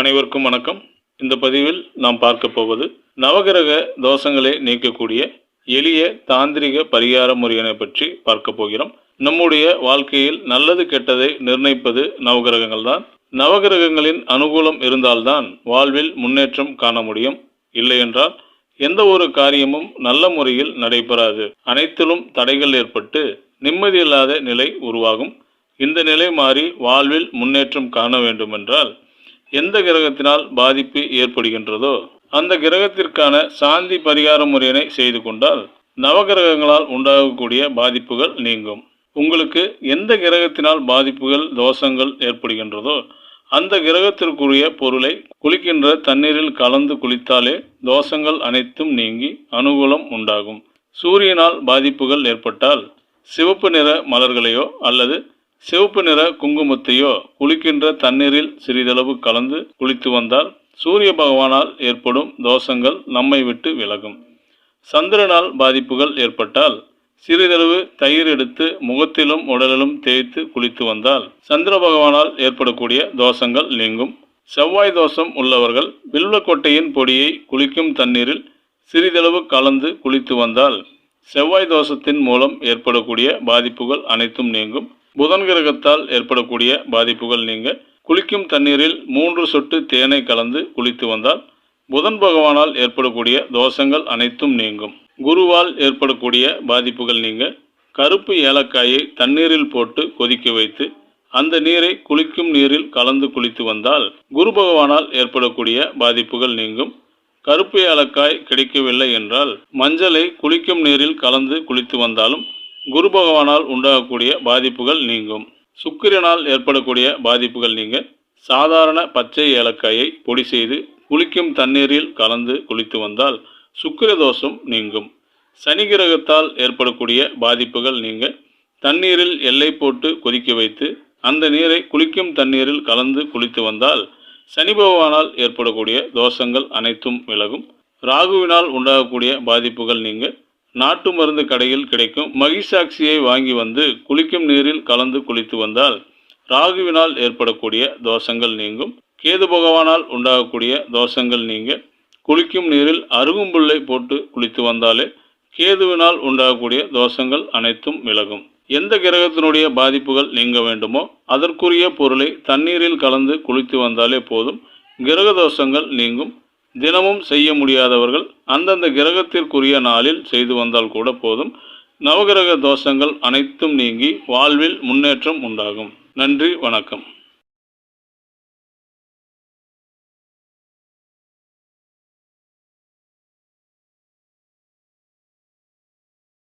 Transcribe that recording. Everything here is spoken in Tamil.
அனைவருக்கும் வணக்கம். இந்த பதிவில் நாம் பார்க்க போவது நவகிரக தோஷங்களை நீக்கக்கூடிய எளிய தாந்திரிக பரிகார முறையினை பற்றி பார்க்க போகிறோம். நம்முடைய வாழ்க்கையில் நல்லது கெட்டதை நிர்ணயிப்பது நவகிரகங்கள் தான் நவகிரகங்களின் அனுகூலம் இருந்தால்தான் வாழ்வில் முன்னேற்றம் காண முடியும். இல்லையென்றால் எந்த ஒரு காரியமும் நல்ல முறையில் நடைபெறாது. அனைத்திலும் தடைகள் ஏற்பட்டு நிம்மதியில்லாத நிலை உருவாகும். இந்த நிலை மாறி வாழ்வில் முன்னேற்றம் காண வேண்டுமென்றால் எந்த கிரகத்தினால் பாதிப்பு ஏற்படுகின்றதோ அந்த கிரகத்திற்கான சாந்தி பரிகார முறையினை செய்து கொண்டால் நவகிரகங்களால் உண்டாகக்கூடிய பாதிப்புகள் நீங்கும். உங்களுக்கு எந்த கிரகத்தினால் பாதிப்புகள் தோஷங்கள் ஏற்படுகின்றதோ அந்த கிரகத்திற்குரிய பொருளை குளிக்கின்ற தண்ணீரில் கலந்து குளித்தாலே தோஷங்கள் அனைத்தும் நீங்கி அனுகூலம் உண்டாகும். சூரியனால் பாதிப்புகள் ஏற்பட்டால் சிவப்பு நிற மலர்களையோ அல்லது சிவப்பு நிற குங்குமத்தையோ குளிக்கின்ற தண்ணீரில் சிறிதளவு கலந்து குளித்து வந்தால் சூரிய பகவானால் ஏற்படும் தோஷங்கள் நம்மை விட்டு விலகும். சந்திரனால் பாதிப்புகள் ஏற்பட்டால் சிறிதளவு தயிர் எடுத்து முகத்திலும் உடலிலும் தேய்த்து குளித்து வந்தால் சந்திர பகவானால் ஏற்படக்கூடிய தோஷங்கள் நீங்கும். செவ்வாய் தோஷம் உள்ளவர்கள் வில்வக்கொட்டையின் பொடியை குளிக்கும் தண்ணீரில் சிறிதளவு கலந்து குளித்து வந்தால் செவ்வாய் தோஷத்தின் மூலம் ஏற்படக்கூடிய பாதிப்புகள் அனைத்தும் நீங்கும். புதன் கிரகத்தால் ஏற்படக்கூடிய பாதிப்புகள் நீங்க. குளிக்கும் தண்ணீரில் மூன்று சொட்டு தேனை கலந்து குளித்து வந்தால் புதன் பகவானால் ஏற்படக்கூடிய தோஷங்கள் அனைத்தும் நீங்கும். குருவால் ஏற்படக்கூடிய பாதிப்புகள் நீங்க. கருப்பு ஏலக்காயை தண்ணீரில் போட்டு கொதிக்க வைத்து அந்த நீரை குளிக்கும் நீரில் கலந்து குளித்து வந்தால் குரு பகவானால் ஏற்படக்கூடிய பாதிப்புகள் நீங்கும். கருப்பு ஏலக்காய் கிடைக்கவில்லை என்றால் மஞ்சளை குளிக்கும் நீரில் கலந்து குளித்து வந்தாலும் குரு பகவானால் உண்டாகக்கூடிய பாதிப்புகள் நீங்கும். சுக்கிரனால் ஏற்படக்கூடிய பாதிப்புகள் நீங்க. சாதாரண பச்சை ஏலக்காயை பொடி செய்து குளிக்கும் தண்ணீரில் கலந்து குளித்து வந்தால் சுக்கிர தோஷம் நீங்கும். சனி கிரகத்தால் ஏற்படக்கூடிய பாதிப்புகள் நீங்க. தண்ணீரில் எல்லை போட்டு கொதிக்க வைத்து அந்த நீரை குளிக்கும் தண்ணீரில் கலந்து குளித்து வந்தால் சனி பகவானால் ஏற்படக்கூடிய தோஷங்கள் அனைத்தும் விலகும். ராகுவினால் உண்டாகக்கூடிய பாதிப்புகள் நீங்கள் நாட்டு மருந்து கடையில் கிடைக்கும் மகிஷாட்சியை வாங்கி வந்து குளிக்கும் நீரில் கலந்து குளித்து வந்தால் ராகுவினால் ஏற்படக்கூடிய தோஷங்கள் நீங்கும். கேது பகவானால் உண்டாகக்கூடிய தோஷங்கள் நீங்க குளிக்கும் நீரில் அருகும்புல்லை போட்டு குளித்து வந்தாலே கேதுவினால் உண்டாகக்கூடிய தோஷங்கள் அனைத்தும் விலகும். எந்த கிரகத்தினுடைய பாதிப்புகள் நீங்க வேண்டுமோ அதற்குரிய பொருளை தண்ணீரில் கலந்து குளித்து வந்தாலே போதும். கிரக தோஷங்கள் நீங்கும். தினமும் செய்ய முடியாதவர்கள் அந்தந்த கிரகத்திற்குரிய நாளில் செய்து வந்தால் கூட போதும். நவகிரக தோஷங்கள் அனைத்தும் நீங்கி வாழ்வில் முன்னேற்றம் உண்டாகும். நன்றி வணக்கம்.